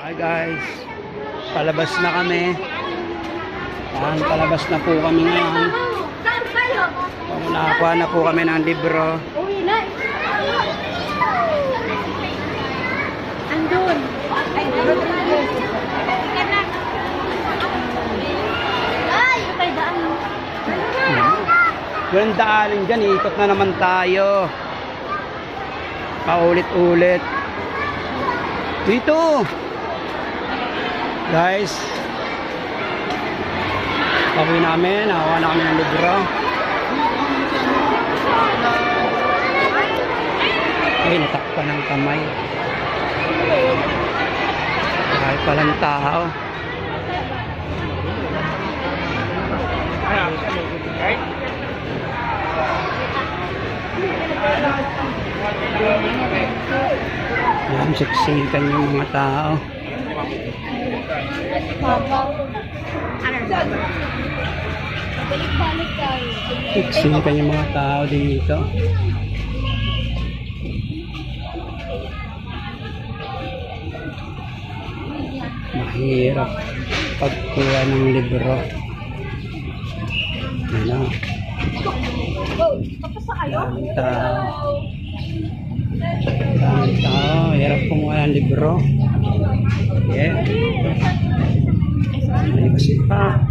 Hi guys, palabas na kami. Yan, palabas na po kami ngayon. Nakakuha na po kami ng libro. Andun. Ay. Yung daanin dyan, ikot na naman tayo. Paulit-ulit. Dito! Guys, pauwi namin, nakakuha na kami ng libro. Ay, natakpan ng kamay. Ay, palang tao. Yan, siksikan yung mga tao. Tayo. Siksikan yung mga tao dito. Mahirap pagkuha ng libro. Ano? Tapos na kayo? Daming tao. Daming tao. Hirap kumuha ng libro. Yeah. Ay, kasi pa.